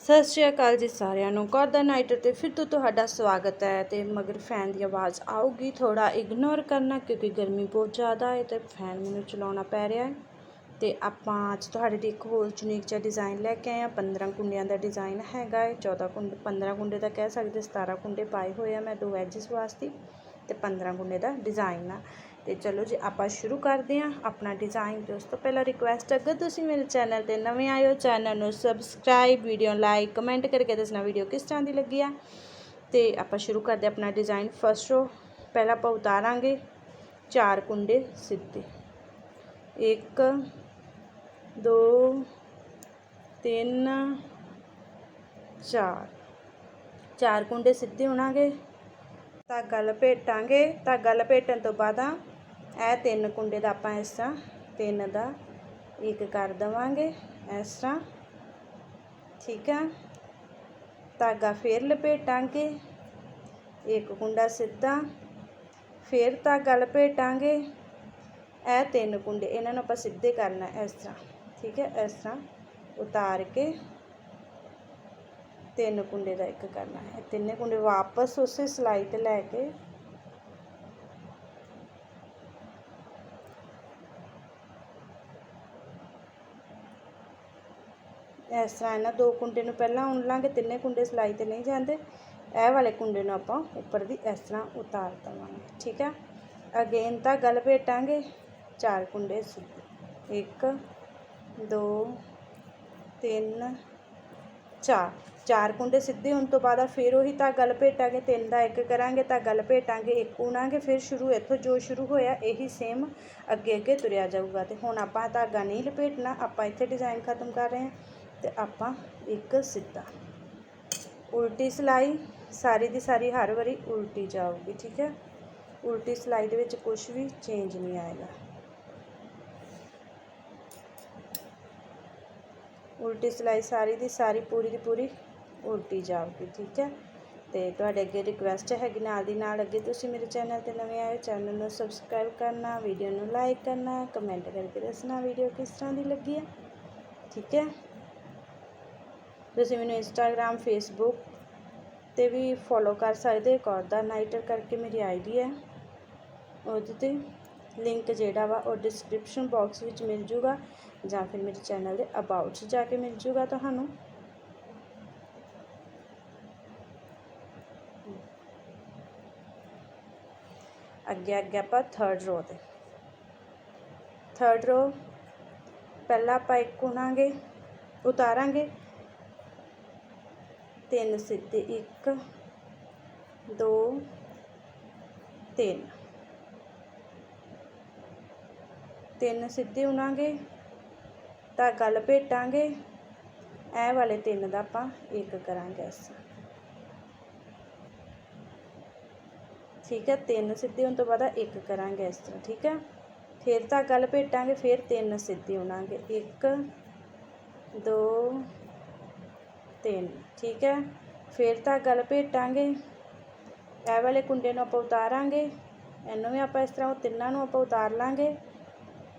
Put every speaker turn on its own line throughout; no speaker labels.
ਸਤਿ ਸ਼੍ਰੀ ਅਕਾਲ ਜੀ ਸਾਰਿਆਂ ਨੂੰ। ਕਰਦਾ ਨਾਈਟਰ ਤੇ ਫਿਰ ਤੋਂ ਤੁਹਾਡਾ ਸਵਾਗਤ ਹੈ ਤੇ ਮਗਰ ਫੈਨ ਦੀ ਆਵਾਜ਼ ਆਊਗੀ ਥੋੜਾ ਇਗਨੋਰ ਕਰਨਾ ਕਿਉਂਕਿ ਗਰਮੀ ਬਹੁਤ ਜ਼ਿਆਦਾ ਹੈ ਤੇ ਫੈਨ ਮੈਨੂੰ ਚਲਾਉਣਾ ਪੈ ਰਿਹਾ ਹੈ। ਤੇ ਆਪਾਂ ਅੱਜ ਤੁਹਾਡੇ ਲਈ ਇੱਕ ਹੋਰ ਯੂਨੀਕ ਜਿਹਾ ਡਿਜ਼ਾਈਨ ਲੈ ਕੇ ਆਏ ਆ 15 ਕੁੰਡਿਆਂ ਦਾ ਡਿਜ਼ਾਈਨ ਹੈਗਾ ਹੈ 14 ਕੁੰਡ 15 ਕੁੰਡੇ ਦਾ ਕਹਿ ਸਕਦੇ 17 ਕੁੰਡੇ ਪਾਏ ਹੋਏ ਆ ਮੈਂ ਦੋ ਐਜਸ ਵਾਸਤੇ ਤੇ 15 ਕੁੰਡੇ ਦਾ ਡਿਜ਼ਾਈਨ ਆ। ਤੇ ਚਲੋ ਜੀ, ਆਪਾਂ ਸ਼ੁਰੂ ਕਰਦੇ ਹਾਂ। ਆਪਣਾ ਡਿਜ਼ਾਈਨ ਤੇ ਉਸ ਤੋਂ ਪਹਿਲਾਂ ਰਿਕੁਐਸਟ ਅਗਰ ਤੁਸੀਂ ਮੇਰੇ ਚੈਨਲ ਤੇ ਨਵੇਂ ਆਏ ਹੋ ਚੈਨਲ ਨੂੰ ਸਬਸਕ੍ਰਾਈਬ ਵੀਡੀਓ ਲਾਈਕ ਕਮੈਂਟ ਕਰਕੇ ਦੱਸਣਾ ਵੀਡੀਓ ਕਿਸ ਤਰ੍ਹਾਂ ਦੀ ਲੱਗੀ ਆ। ਤੇ ਆਪਾਂ ਸ਼ੁਰੂ ਕਰਦੇ ਆਪਣਾ ਡਿਜ਼ਾਈਨ ਫਸਟ ਰੋ ਪਹਿਲਾਂ ਆਪਾਂ ਉਤਾਰਾਂਗੇ ਚਾਰ ਕੁੰਡੇ ਸਿੱਧੇ। 1 2 3 4 ਚਾਰ ਕੁੰਡੇ ਸਿੱਧੇ ਹੋਣਾਗੇ। ਧਾਗਾ ਲਪੇਟਾਂਗੇ। ਧਾਗਾ ਲਪੇਟਣ ਤੋਂ ਬਾਅਦ ਇਹ ਤਿੰਨ ਕੁੰਡੇ ਦਾ ਆਪਾਂ ਇਸ ਤਰ੍ਹਾਂ ਤਿੰਨ ਦਾ ਇੱਕ ਕਰ ਦਵਾਂਗੇ, ਇਸ ਤਰ੍ਹਾਂ। ਠੀਕ ਆ? ਧਾਗਾ ਫੇਰ ਲਪੇਟਾਂਗੇ, ਇੱਕ ਕੁੰਡਾ ਸਿੱਧਾ, ਫੇਰ ਧਾਗਾ ਲਪੇਟਾਂਗੇ। ਇਹ ਤਿੰਨ ਕੁੰਡੇ, ਇਹਨਾਂ ਨੂੰ ਆਪਾਂ ਸਿੱਧੇ ਕਰਨਾ ਇਸ ਤਰ੍ਹਾਂ। ਠੀਕ ਹੈ ਇਸ ਤਰ੍ਹਾਂ ਉਤਾਰ ਕੇ ਤਿੰਨ ਕੁੰਡੇ ਦਾ ਇੱਕ ਕਰਨਾ। ਹੈ ਤਿੰਨੇ ਕੁੰਡੇ ਵਾਪਸ ਉਸੇ ਸਲਾਈ ਤੇ ਲੈ ਕੇ ਇਸ ਤਰ੍ਹਾਂ ਇਹਨਾਂ ਦੋ ਕੁੰਡੇ ਨੂੰ ਪਹਿਲਾਂ ਉਣ ਲਾਂਗੇ, ਤਿੰਨੇ ਕੁੰਡੇ ਸਲਾਈ ਤੇ ਨਹੀਂ ਜਾਂਦੇ। ਇਹ ਵਾਲੇ ਕੁੰਡੇ ਨੂੰ ਆਪਾਂ ਉੱਪਰ ਦੀ ਇਸ ਤਰ੍ਹਾਂ ਉਤਾਰ ਦਵਾਂਗੇ, ਠੀਕ ਹੈ ਅਗੇਨ ਤਾਂ ਗਲ ਭੇਟਾਂਗੇ, ਚਾਰ ਕੁੰਡੇ ਸਿੱਧੇ। 1 2 3 ਚਾਰ। ਚਾਰ ਕੁੰਡੇ ਸਿੱਧੇ ਹੋਣ ਤੋਂ ਬਾਅਦ ਫਿਰ ਉਹੀ ਧਾਗਾ ਲਪੇਟਾਂਗੇ ਤਿੰਨ ਦਾ ਇੱਕ ਕਰਾਂਗੇ ਧਾਗਾ ਲਪੇਟਾਂਗੇ ਇੱਕ ਉਣਾਂਗੇ, ਫਿਰ ਸ਼ੁਰੂ, ਇੱਥੋਂ ਜੋ ਸ਼ੁਰੂ ਹੋਇਆ ਇਹੀ ਸੇਮ ਅੱਗੇ ਅੱਗੇ ਤੁਰਿਆ ਜਾਊਗਾ। ਤੇ ਹੁਣ ਆਪਾਂ ਧਾਗਾ ਨਹੀਂ ਲਪੇਟਣਾ, ਆਪਾਂ ਇੱਥੇ ਡਿਜ਼ਾਈਨ ਖਤਮ ਕਰ ਰਹੇ ਹਾਂ। ਤੇ ਆਪਾਂ ਇੱਕ ਸਿੱਧਾ। ਉਲਟੀ ਸਲਾਈ, ਸਾਰੀ ਦੀ ਸਾਰੀ ਹਰ ਵਾਰੀ ਉਲਟੀ ਜਾਊਗੀ, ਠੀਕ ਹੈ? ਉਲਟੀ ਸਲਾਈ ਦੇ ਵਿੱਚ ਕੁਝ ਵੀ ਚੇਂਜ ਨਹੀਂ ਆਏਗਾ। ਉਲਟੀ ਸਲਾਈ ਸਾਰੀ ਦੀ ਸਾਰੀ, ਪੂਰੀ ਦੀ ਪੂਰੀ ਉਲਟੀ ਜਾਊਗੀ, ਠੀਕ ਹੈ? ਤੇ ਤੁਹਾਡੇ ਅੱਗੇ ਰਿਕੁਐਸਟ ਹੈਗੀ ਨਾਲ ਦੀ ਨਾਲ, ਅੱਗੇ ਤੁਸੀਂ ਮੇਰੇ ਚੈਨਲ ਤੇ ਨਵੇਂ ਆਏ ਚੈਨਲ ਨੂੰ ਸਬਸਕ੍ਰਾਈਬ ਕਰਨਾ ਵੀਡੀਓ ਨੂੰ ਲਾਈਕ ਕਰਨਾ ਕਮੈਂਟ ਕਰਕੇ ਦੱਸਣਾ ਵੀਡੀਓ ਕਿਸ ਤਰ੍ਹਾਂ ਦੀ ਲੱਗੀ ਹੈ, ਠੀਕ ਹੈ? ਤੁਸੀਂ ਮੈਨੂੰ ਇੰਸਟਾਗ੍ਰam ਫੇਸਬੁੱਕ ਤੇ ਵੀ ਫੋਲੋ ਕਰ ਸਕਦੇ ਹੋ ਦਾ। ਨਾਈਟਰ ਕਰਕੇ ਮੇਰੀ ਆਈਡੀ ਹੈ। ਉਹਦੇ ਤੇ ਲਿੰਕ ਜਿਹੜਾ ਵਾ ਉਹ ਡਿਸਕ੍ਰਿਪਸ਼ਨ ਬਾਕਸ ਵਿੱਚ ਮਿਲ ਜੂਗਾ ਜਾਂ ਫਿਰ ਮੇਰੇ ਚੈਨਲ ਦੇ ਅਬਾਊਟ 'ਚ ਜਾ ਕੇ ਮਿਲ ਜੂਗਾ ਤੁਹਾਨੂੰ। ਅੱਗੇ ਅੱਗੇ ਆਪਾਂ ਥਰਡ ਰੋ ਤੇ। ਥਰਡ ਰੋ ਪਹਿਲਾਂ ਆਪਾਂ ਇੱਕ ਉਣਾਂਗੇ ਉਤਾਰਾਂਗੇ। ਤਿੰਨ ਸਿੱਧੇ ਇੱਕ, ਦੋ, ਤਿੰਨ। ਤਿੰਨ ਸਿੱਧੇ ਉਣਾਂਗੇ ਧਾਗਾ ਭੇਟਾਂਗੇ। ਇਹ ਵਾਲੇ ਤਿੰਨ ਦਾ ਆਪਾਂ ਇੱਕ ਕਰਾਂਗੇ ਇਸ। ਠੀਕ ਹੈ ਤਿੰਨ ਸਿੱਧੇ ਹੋਣ ਤੋਂ ਬਾਅਦ ਇੱਕ ਕਰਾਂਗੇ ਇਸ ਤਰ੍ਹਾਂ, ਠੀਕ ਹੈ ਫਿਰ ਤਾਂ ਧਾਗਾ ਭੇਟਾਂਗੇ, ਫਿਰ ਤਿੰਨ ਸਿੱਧੇ ਉਣਾਂਗੇ ਇੱਕ, ਦੋ ਤਿੰਨ ਠੀਕ ਹੈ। ਫਿਰ ਤਾਂ ਧਾਗਾ ਭੇਟਾਂਗੇ। ਇਹ ਵਾਲੇ ਕੁੰਡੇ ਨੂੰ ਆਪਾਂ ਉਤਾਰਾਂਗੇ। ਇਹਨੂੰ ਵੀ ਆਪਾਂ ਇਸ ਤਰ੍ਹਾਂ ਉਹ ਤਿੰਨਾਂ ਨੂੰ ਆਪਾਂ ਉਤਾਰ ਲਾਂਗੇ।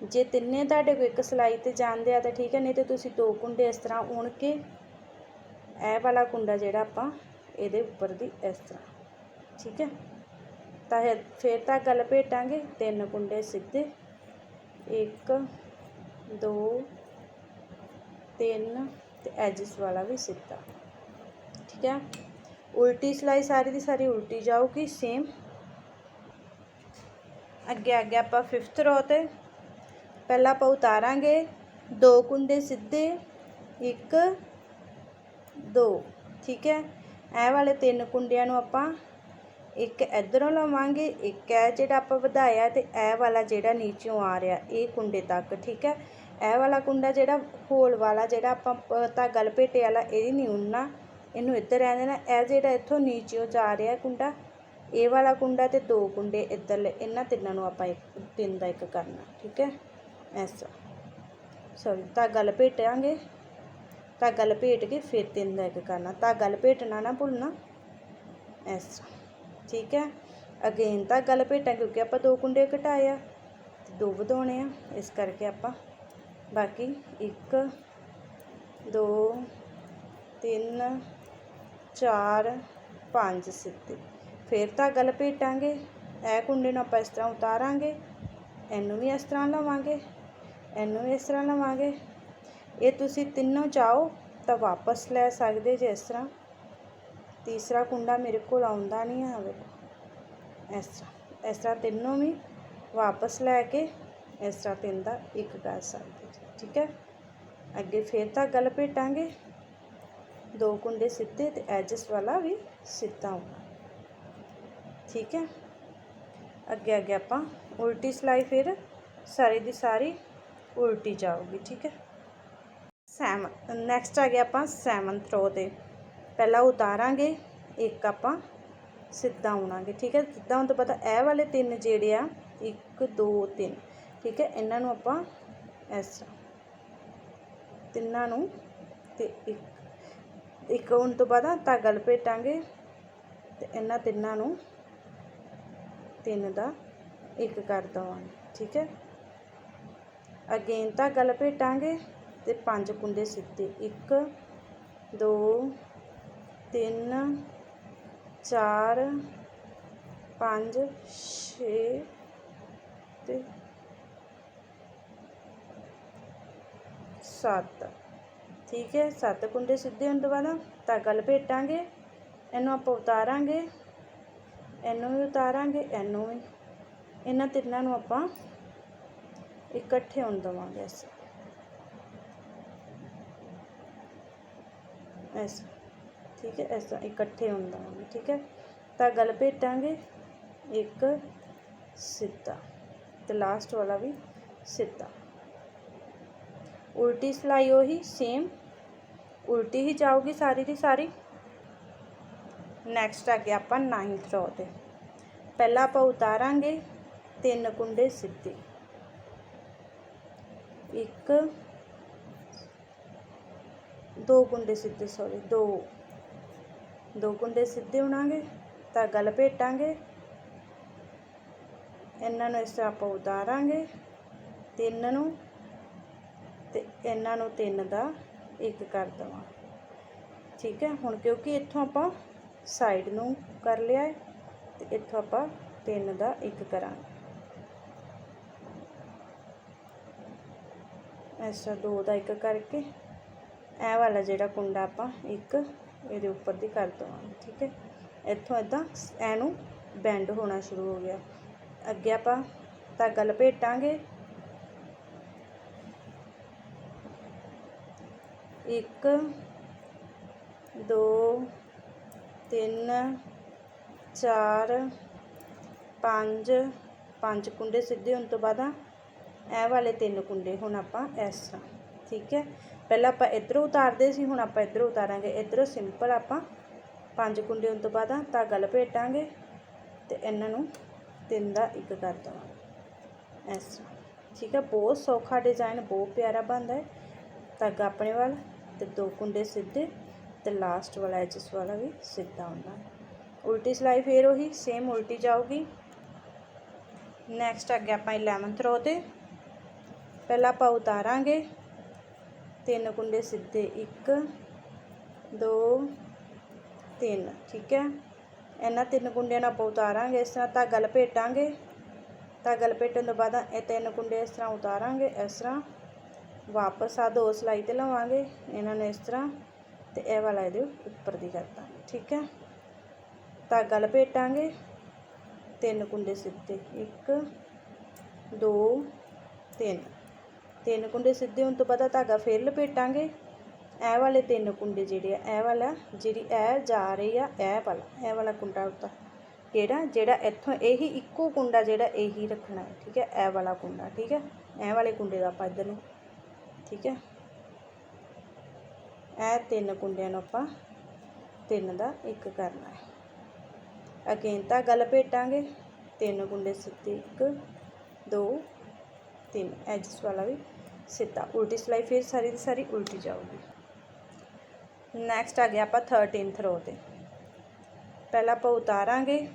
ਜੇ ਤਿੰਨੇ ਤੁਹਾਡੇ ਕੋਲ ਇੱਕ ਸਲਾਈ ਤੇ ਜਾਂਦੇ ਆ ਤਾਂ ਠੀਕ ਹੈ, ਨਹੀਂ ਤੇ ਤੁਸੀਂ ਦੋ ਕੁੰਡੇ ਇਸ ਤਰ੍ਹਾਂ ਉਣ ਕੇ ਇਹ ਵਾਲਾ ਕੁੰਡਾ ਜਿਹੜਾ ਆਪਾਂ ਇਹਦੇ ਉੱਪਰ ਦੀ ਇਸ ਤਰ੍ਹਾਂ, ਠੀਕ ਹੈ। ਤਾਂ ਫਿਰ ਤਾਂ ਗੱਲ ਭੇਟਾਂਗੇ। ਤਿੰਨ ਕੁੰਡੇ ਸਿੱਧੇ। 1 2 3 ਤੇ ਐਜਸ ਵਾਲਾ ਵੀ ਸਿੱਧਾ। ਠੀਕ ਹੈ? ਉਲਟੀ ਸਿਲਾਈ ਸਾਰੀ ਦੀ ਸਾਰੀ ਉਲਟੀ ਜਾਊਗੀ ਸੇਮ ਅੱਗੇ ਅੱਗੇ ਆਪਾਂ 5th ਰੋ ਤੇ, ਪਹਿਲਾਂ ਆਪਾਂ ਉਤਾਰਾਂਗੇ, ਦੋ ਕੁੰਡੇ ਸਿੱਧੇ, ਇੱਕ, ਦੋ। ਠੀਕ ਹੈ? ਇਹ ਵਾਲੇ ਤਿੰਨ ਕੁੰਡਿਆਂ ਨੂੰ ਆਪਾਂ ਇੱਕ ਇਧਰੋਂ ਲਵਾਂਗੇ, ਇੱਕ ਹੈ ਜਿਹੜਾ ਆਪਾਂ ਵਧਾਇਆ ਤੇ ਇਹ ਵਾਲਾ ਜਿਹੜਾ ਨੀਚੋਂ ਆ ਰਿਹਾ, ਇਹ ਕੁੰਡੇ ਤੱਕ। ਠੀਕ ਹੈ? ਇਹ ਵਾਲਾ ਕੁੰਡਾ ਜਿਹੜਾ ਹੋਲ ਵਾਲਾ ਜਿਹੜਾ ਆਪਾਂ ਧਾਗਾ ਲਪੇਟੇ ਵਾਲਾ ਇਹਦੀ ਨਹੀਂ ਉਣਨਾ। ਇਹਨੂੰ ਇੱਧਰ ਰਹਿਣ ਦੇਣਾ। ਇਹ ਜਿਹੜਾ ਇੱਥੋਂ ਨੀਚੋਂ ਜਾ ਰਿਹਾ ਕੁੰਡਾ, ਇਹ ਵਾਲਾ ਕੁੰਡਾ ਤੇ ਦੋ ਕੁੰਡੇ ਇੱਧਰਲੇ, ਇਹਨਾਂ ਤਿੰਨਾਂ ਨੂੰ ਆਪਾਂ ਇੱਕ, ਤਿੰਨ ਦਾ ਇੱਕ ਕਰਨਾ, ਠੀਕ ਹੈ? ਐਸਾ ਸੌਰੀ ਧਾਗਾ ਲਪੇਟਾਂਗੇ। ਧਾਗਾ ਲਪੇਟ ਕੇ ਫਿਰ ਤਿੰਨ ਦਾ ਇੱਕ ਕਰਨਾ। ਧਾਗਾ ਲਪੇਟਣਾ ਨਾ ਭੁੱਲਣਾ। ਐਸਾ ਠੀਕ ਹੈ? ਅਗੇਨ ਧਾਗਾ ਲਪੇਟਾਂ ਕਿਉਂਕਿ ਆਪਾਂ ਦੋ ਕੁੰਡੇ ਘਟਾਏ ਆ ਦੋ ਵਧਾਉਣੇ ਆ। ਇਸ ਕਰਕੇ ਆਪਾਂ ਬਾਕੀ 1 2 ਤਿੰਨ, ਚਾਰ, ਪੰਜ ਸਿੱਧੇ। ਫਿਰ ਧਾਗਾ ਲਪੇਟਾਂਗੇ ਇਹ ਕੁੰਡੇ ਨੂੰ ਆਪਾਂ ਇਸ ਤਰ੍ਹਾਂ ਉਤਾਰਾਂਗੇ। ਇਹਨੂੰ ਵੀ ਇਸ ਤਰ੍ਹਾਂ ਲਵਾਂਗੇ। ਇਹਨੂੰ ਵੀ ਇਸ ਤਰ੍ਹਾਂ ਲਵਾਂਗੇ। ਇਹ ਤੁਸੀਂ ਤਿੰਨੋਂ ਚਾਹੋ ਤਾਂ ਵਾਪਸ ਲੈ ਸਕਦੇ ਜੇ ਇਸ ਤਰ੍ਹਾਂ। ਤੀਸਰਾ ਕੁੰਡਾ ਮੇਰੇ ਕੋਲ ਆਉਂਦਾ ਨਹੀਂ ਹੈ ਵੇਖੋ ਇਸ ਤਰ੍ਹਾਂ ਇਸ ਤਰ੍ਹਾਂ ਤਿੰਨੋਂ ਵੀ ਵਾਪਸ ਲੈ ਕੇ ਇਸ ਤਰ੍ਹਾਂ ਤਿੰਨ ਦਾ ਇੱਕ ਕਰ ਸਕਦੇ ਜੀ, ਠੀਕ ਹੈ? ਅੱਗੇ ਫੇਰ ਧਾਗਾ ਲਪੇਟਾਂਗੇ ਦੋ ਕੁੰਡੇ ਸਿੱਧੇ ਤੇ ਐਜਸ ਵਾਲਾ ਵੀ ਸਿੱਧਾ ਹੋਣਾ। ਠੀਕ ਹੈ? ਅੱਗੇ ਅੱਗੇ ਆਪਾਂ ਉਲਟੀ ਸਲਾਈ ਫਿਰ ਸਾਰੀ ਦੀ ਸਾਰੀ ਉਲਟੀ ਜਾਊਗੀ, ਠੀਕ ਹੈ? ਸੈਮ ਨੈਕਸਟ ਆ ਗਿਆ ਆਪਾਂ ਸੈਵਨਥ ਰੋ ਤੇ। ਪਹਿਲਾਂ ਉਤਾਰਾਂਗੇ, ਇੱਕ ਆਪਾਂ ਸਿੱਧਾ ਆਉਣਾਗੇ ਠੀਕ ਹੈ? ਸਿੱਧਾ ਹੋਣ ਤੋਂ ਪਤਾ ਇਹ ਵਾਲੇ ਤਿੰਨ ਜਿਹੜੇ ਆ 1 2 3 ਠੀਕ ਹੈ, ਇਹਨਾਂ ਨੂੰ ਆਪਾਂ ਇਸ ਤਰ੍ਹਾਂ ਤਿੰਨਾਂ ਨੂੰ ਤੇ ਇੱਕ ਇੱਕ ਹੋਣ ਤੋਂ ਬਾਅਦ ਧਾਗਾ ਲਪੇਟਾਂਗੇ ਤੇ ਇਹਨਾਂ ਤਿੰਨਾਂ ਨੂੰ ਤਿੰਨ ਦਾ ਇੱਕ ਕਰ ਦਵਾਂਗੇ, ਠੀਕ ਹੈ। ਅਗੇਨ ਧਾਗਾ ਲਪੇਟਾਂਗੇ ਤੇ ਪੰਜ ਕੁੰਡੇ ਸਿੱਧੇ 1 2 3 4 5 6 ਤੇ 7 ਠੀਕ ਹੈ 7 ਕੁੰਡੇ ਸਿੱਧੇ ਹੋਣ ਤੋਂ ਬਾਅਦ ਧਾਗਾ ਲਪੇਟਾਂਗੇ ਇਹਨੂੰ ਆਪਾਂ ਉਤਾਰਾਂਗੇ, ਇਹਨੂੰ ਵੀ ਉਤਾਰਾਂਗੇ, ਇਹਨੂੰ ਵੀ। ਇਹਨਾਂ ਤਿੰਨਾਂ ਨੂੰ ਆਪਾਂ ਇਕੱਠੇ ਹੋਣ ਦੇਵਾਂਗੇ ਇਸ ਐਸ ਠੀਕ ਹੈ, ਇਸ ਤਰ੍ਹਾਂ ਇਕੱਠੇ ਹੋਣ ਦੇਵਾਂਗੇ, ਠੀਕ ਹੈ। ਧਾਗਾ ਲਪੇਟਾਂਗੇ ਇੱਕ ਸਿੱਧਾ, ਤੇ ਲਾਸਟ ਵਾਲਾ ਵੀ ਸਿੱਧਾ। ਉਲਟੀ ਸਿਲਾਈ ਉਹੀ ਸੇਮ ਉਲਟੀ ਹੀ ਜਾਊਗੀ ਸਾਰੀ ਦੀ ਸਾਰੀ। ਨੈਕਸਟ ਆ ਗਿਆ ਆਪਾਂ 9th ਰੋ ਤੇ। ਪਹਿਲਾਂ ਆਪਾਂ ਉਤਾਰਾਂਗੇ ਤਿੰਨ ਕੁੰਡੇ ਸਿੱਧੇ। ਇੱਕ, ਦੋ ਕੁੰਡੇ ਸਿੱਧੇ ਸੌਰੀ ਦੋ। ਦੋ ਕੁੰਡੇ ਸਿੱਧੇ ਹੋਣਾਗੇ ਧਾਗਾ ਲਪੇਟਾਂਗੇ ਇਹਨਾਂ ਨੂੰ ਇਸ ਤਰ੍ਹਾਂ ਆਪਾਂ ਉਤਾਰਾਂਗੇ। ਤਿੰਨ ਨੂੰ ਤੇ ਇਹਨਾਂ ਨੂੰ ਤਿੰਨ ਦਾ ਇੱਕ ਕਰ ਦਵਾਂ। ਠੀਕ ਹੈ? ਹੁਣ ਕਿਉਂਕਿ ਇੱਥੋਂ ਆਪਾਂ ਸਾਈਡ ਨੂੰ ਕਰ ਲਿਆ ਹੈ, ਤੇ ਇੱਥੋਂ ਆਪਾਂ ਤਿੰਨ ਦਾ ਇੱਕ ਕਰਾਂਗੇ। ਐਸਾ ਦੋ ਦਾ ਇੱਕ ਕਰਕੇ ਇਹ ਵਾਲਾ ਜਿਹੜਾ ਕੁੰਡਾ ਆਪਾਂ ਇੱਕ ਇਹਦੇ ਉੱਪਰ ਦੀ ਕਰ ਦਵਾਂਗੇ, ਠੀਕ ਹੈ? ਇੱਥੋਂ ਇਦਾਂ ਇਹਨੂੰ ਬੈਂਡ ਹੋਣਾ ਸ਼ੁਰੂ ਹੋ ਗਿਆ। ਅੱਗੇ ਆਪਾਂ ਧਾਗਾ ਲਪੇਟਾਂਗੇ ਇੱਕ, ਦੋ, ਤਿੰਨ, ਚਾਰ, ਪੰਜ। ਪੰਜ ਕੁੰਡੇ ਸਿੱਧੇ ਹੋਣ ਤੋਂ ਬਾਅਦ ਇਹ ਵਾਲੇ ਤਿੰਨ ਕੁੰਡੇ ਹੁਣ ਆਪਾਂ ਇਸ ਤਰ੍ਹਾਂ, ਠੀਕ ਹੈ? ਪਹਿਲਾਂ ਆਪਾਂ ਇੱਧਰੋਂ ਉਤਾਰਦੇ ਸੀ, ਹੁਣ ਆਪਾਂ ਇੱਧਰੋਂ ਉਤਾਰਾਂਗੇ। ਇੱਧਰੋਂ ਸਿੰਪਲ ਆਪਾਂ ਪੰਜ ਕੁੰਡੇ ਹੋਣ ਤੋਂ ਬਾਅਦ ਧਾਗਾ ਲਪੇਟਾਂਗੇ ਤੇ ਇਹਨਾਂ ਨੂੰ ਤਿੰਨ ਦਾ ਇੱਕ ਕਰ ਦਵਾਂਗੇ। ਇਸ ਤਰ੍ਹਾਂ, ਠੀਕ ਹੈ? ਬਹੁਤ ਸੌਖਾ ਡਿਜ਼ਾਈਨ ਬਹੁਤ ਪਿਆਰਾ ਬਣਦਾ ਹੈ। ਧਾਗਾ ਆਪਣੇ ਵੱਲ। ਤੇ ਦੋ ਕੁੰਡੇ ਸਿੱਧੇ ਤੇ ਲਾਸਟ ਵਾਲਾ ਐਜਸ ਵਾਲਾ ਵੀ ਸਿੱਧਾ ਹੁੰਦਾ। ਉਲਟੀ ਸਿਲਾਈ ਫੇਰ ਉਹੀ ਸੇਮ ਉਲਟੀ ਜਾਊਗੀ। ਨੈਕਸਟ ਅੱਗੇ ਆਪਾਂ 11th ਰੋ ਤੇ, ਪਹਿਲਾਂ ਆਪਾਂ ਉਤਾਰਾਂਗੇ। ਤਿੰਨ ਕੁੰਡੇ ਸਿੱਧੇ 1 2 3 ਠੀਕ ਹੈ? ਇਹਨਾਂ ਤਿੰਨ ਕੁੰਡਿਆਂ ਨੂੰ ਆਪਾਂ ਉਤਾਰਾਂਗੇ, ਇਸ ਤਰ੍ਹਾਂ ਧਾਗਾ ਲਪੇਟਾਂਗੇ। ਧਾਗਾ ਲਪੇਟਣ ਤੋਂ ਬਾਅਦ ਇਹ ਤਿੰਨ ਕੁੰਡੇ ਇਸ ਤਰ੍ਹਾਂ ਉਤਾਰਾਂਗੇ, ਇਸ ਤਰ੍ਹਾਂ ਵਾਪਸ ਆ ਦੋ ਸਲਾਈ ਤੇ ਲਵਾਂਗੇ, ਇਹਨਾਂ ਨੂੰ ਇਸ ਤਰ੍ਹਾਂ ਤੇ ਇਹ ਵਾਲਾ ਇਹਦੇ ਉੱਪਰ ਦੀ ਕਰ ਠੀਕ ਹੈ? ਧਾਗਾ ਲਪੇਟਾਂਗੇ, ਤਿੰਨ ਕੁੰਡੇ ਸਿੱਧੇ 1 2 3 ਤਿੰਨ ਕੁੰਡੇ ਸਿੱਧੇ ਹੋਣ ਤੋਂ ਬਾਅਦ ਧਾਗਾ ਫੇਰ ਲਪੇਟਾਂਗੇ। ਇਹ ਵਾਲੇ ਤਿੰਨ ਕੁੰਡੇ ਜਿਹੜੇ ਆ, ਇਹ ਵਾਲਾ ਜਿਹੜੀ ਇਹ ਜਾ ਰਹੀ ਆ, ਇਹ ਵਾਲਾ ਇਹ ਵਾਲਾ ਕੁੰਡਾ ਉੱਤਾ। ਕਿਹੜਾ? ਜਿਹੜਾ ਇੱਥੋਂ ਇਹੀ ਇੱਕੋ ਕੁੰਡਾ ਜਿਹੜਾ ਇਹੀ ਰੱਖਣਾ ਹੈ, ਠੀਕ ਹੈ? ਇਹ ਵਾਲਾ ਕੁੰਡਾ, ਠੀਕ ਹੈ? ਇਹ ਵਾਲੇ ਕੁੰਡੇ ਦਾ ਆਪਾਂ ਇੱਧਰ ਨੂੰ ਠੀਕ ਹੈ? ਇਹ ਤਿੰਨ ਕੁੰਡਿਆਂ ਨੂੰ ਆਪਾਂ ਤਿੰਨ ਦਾ ਇੱਕ ਕਰਨਾ ਹੈ। ਅਗੇਨ ਧਾਗਾ ਲਪੇਟਾਂਗੇ ਤਿੰਨ ਕੁੰਡੇ ਸਿੱਧੇ ਇੱਕ, ਦੋ, ਤਿੰਨ। ਐਜਸ ਵਾਲਾ ਵੀ ਸਿੱਧਾ। ਉਲਟੀ ਸਿਲਾਈ ਫਿਰ ਸਾਰੀ ਦੀ ਸਾਰੀ ਉਲਟੀ ਜਾਊਗੀ। ਨੈਕਸਟ ਆ ਗਿਆ ਆਪਾਂ 13th ਰੋ ਤੇ। ਪਹਿਲਾਂ ਆਪਾਂ ਉਤਾਰਾਂਗੇ।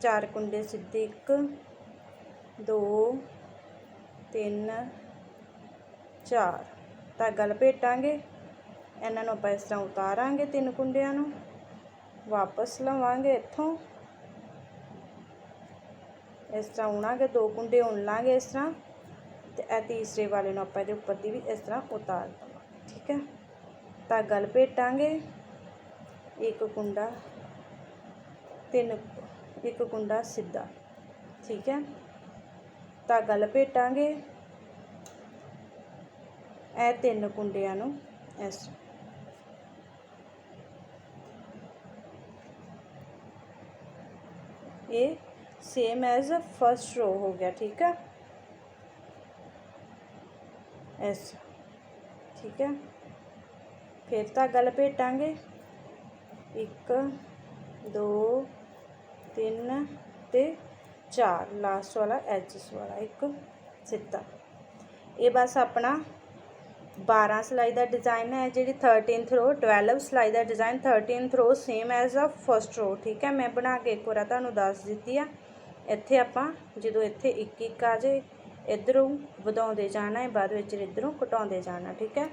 ਚਾਰ ਕੁੰਡੇ ਸਿੱਧੇ ਇੱਕ, ਦੋ ਤਿੰਨ, ਚਾਰ। ਧਾਗਾ ਲਪੇਟਾਂਗੇ ਇਹਨਾਂ ਨੂੰ ਆਪਾਂ ਇਸ ਤਰ੍ਹਾਂ ਉਤਾਰਾਂਗੇ ਤਿੰਨ ਕੁੰਡਿਆਂ ਨੂੰ। ਵਾਪਸ ਲਵਾਂਗੇ ਇੱਥੋਂ। ਇਸ ਤਰ੍ਹਾਂ ਉਣਾਂਗੇ, ਦੋ ਕੁੰਡੇ ਉਣ ਲਾਂਗੇ ਇਸ ਤਰ੍ਹਾਂ। ਤੇ ਇਹ ਤੀਸਰੇ ਵਾਲੇ ਨੂੰ ਆਪਾਂ ਇਹਦੇ ਉੱਪਰ ਦੀ ਵੀ ਇਸ ਤਰ੍ਹਾਂ ਉਤਾਰ ਦਵਾਂਗੇ, ਠੀਕ ਹੈ? ਧਾਗਾ ਲਪੇਟਾਂਗੇ ਇੱਕ ਕੁੰਡਾ ਤਿੰਨ, ਇੱਕ ਕੁੰਡਾ ਸਿੱਧਾ, ਠੀਕ ਹੈ? ਧਾਗਾ ਲਪੇਟਾਂਗੇ ਇਹ ਤਿੰਨ ਕੁੰਡਿਆਂ ਨੂੰ, ਇਸ ਇਹ ਸੇਮ ਐਜ਼ ਫਸਟ ਰੋ ਹੋ ਗਿਆ, ਠੀਕ ਹੈ ਇਸ, ਠੀਕ ਹੈ ਫਿਰ ਧਾਗਾ ਲਪੇਟਾਂਗੇ ਇੱਕ, ਦੋ, ਤਿੰਨ ਤੇ ਚਾਰ ਲਾਸਟ ਵਾਲਾ ਐਜਸ ਵਾਲਾ, ਇੱਕ ਸਿੱਧਾ। ਇਹ ਬਸ ਆਪਣਾ 12 ਸਿਲਾਈ ਦਾ ਡਿਜ਼ਾਈਨ ਹੈ, ਜਿਹੜੀ 13th ਰੋ 12 ਸਿਲਾਈ ਦਾ ਡਿਜ਼ਾਈਨ 13th ਰੋ ਸੇਮ ਐਜ਼ ਆ ਫਸਟ ਰੋ ਠੀਕ ਹੈ? ਮੈਂ ਬਣਾ ਕੇ ਇੱਕ ਵਾਰ ਤੁਹਾਨੂੰ ਦੱਸ ਦਿੱਤੀ ਆ। ਇੱਥੇ ਆਪਾਂ ਜਦੋਂ ਇੱਥੇ ਇੱਕ ਇੱਕ ਆ ਜੇ ਇਧਰੋਂ ਵਧਾਉਂਦੇ ਜਾਣਾ ਹੈ, ਬਾਅਦ ਵਿੱਚ ਇਧਰੋਂ ਘਟਾਉਂਦੇ ਜਾਣਾ, ਠੀਕ ਹੈ?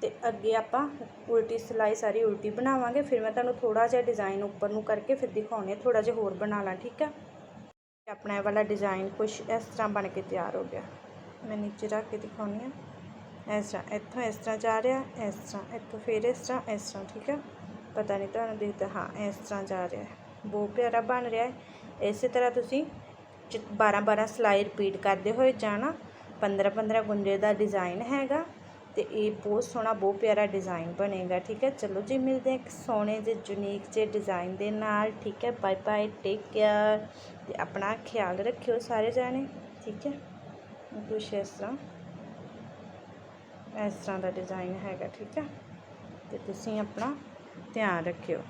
ਤੇ ਅੱਗੇ ਆਪਾਂ ਉਲਟੀ ਸਿਲਾਈ ਸਾਰੀ ਉਲਟੀ ਬਣਾਵਾਂਗੇ। ਫਿਰ ਮੈਂ ਤੁਹਾਨੂੰ ਥੋੜਾ ਜਿਹਾ ਡਿਜ਼ਾਈਨ ਉੱਪਰ ਨੂੰ ਕਰਕੇ ਫਿਰ ਦਿਖਾਉਣੇ ਥੋੜਾ ਜਿਹਾ ਹੋਰ ਬਣਾ ਲਾਂ, ਠੀਕ ਹੈ? ਆਪਣਾ ਇਹ ਵਾਲਾ ਡਿਜ਼ਾਈਨ ਕੁਝ ਇਸ ਤਰ੍ਹਾਂ ਬਣ ਕੇ ਤਿਆਰ ਹੋ ਗਿਆ। ਮੈਂ ਨੀਚੇ ਰੱਖ ਕੇ ਦਿਖਾਉਣੀ ਆ ਇਸ ਤਰ੍ਹਾਂ, ਇੱਥੋਂ ਇਸ ਤਰ੍ਹਾਂ ਜਾ ਰਿਹਾ, ਇਸ ਤਰ੍ਹਾਂ, ਇੱਥੋਂ ਫਿਰ ਇਸ ਤਰ੍ਹਾਂ ਇਸ ਤਰ੍ਹਾਂ, ਠੀਕ ਹੈ ਪਤਾ ਨਹੀਂ ਤੁਹਾਨੂੰ ਦਿਖਦਾ, ਹਾਂ, ਇਸ ਤਰ੍ਹਾਂ ਜਾ ਰਿਹਾ ਹੈ। ਬਹੁਤ ਪਿਆਰਾ ਬਣ ਰਿਹਾ ਹੈ। ਇਸੇ ਤਰ੍ਹਾਂ ਤੁਸੀਂ 12 12 ਸਲਾਈ ਰਿਪੀਟ ਕਰਦੇ ਹੋਏ ਜਾਣਾ। 15 15 ਗੁੰਡੇ ਦਾ ਡਿਜ਼ਾਈਨ ਹੈਗਾ ਤੇ ਇਹ ਬਹੁਤ ਸੋਹਣਾ, ਬਹੁਤ ਪਿਆਰਾ ਡਿਜ਼ਾਈਨ ਬਣੇਗਾ, ਠੀਕ ਹੈ ਚਲੋ ਜੀ, ਮਿਲਦੇ ਹਾਂ ਇੱਕ ਸੋਹਣੇ ਜਿਹੇ ਯੂਨੀਕ ਜਿਹੇ ਡਿਜ਼ਾਈਨ ਦੇ ਨਾਲ, ਠੀਕ ਹੈ ਬਾਏ ਬਾਏ ਟੇਕ ਕੇਅਰ ਤੇ ਆਪਣਾ ਖਿਆਲ ਰੱਖਿਓ ਸਾਰੇ ਜਾਣੇ, ਠੀਕ ਹੈ? ਕੁਛ ਇਸ ਤਰ੍ਹਾਂ। ਇਸ ਤਰ੍ਹਾਂ ਦਾ ਡਿਜ਼ਾਈਨ ਹੈਗਾ, ਠੀਕ ਹੈ? ਤੇ ਤੁਸੀਂ ਆਪਣਾ ਧਿਆਨ ਰੱਖਿਓ।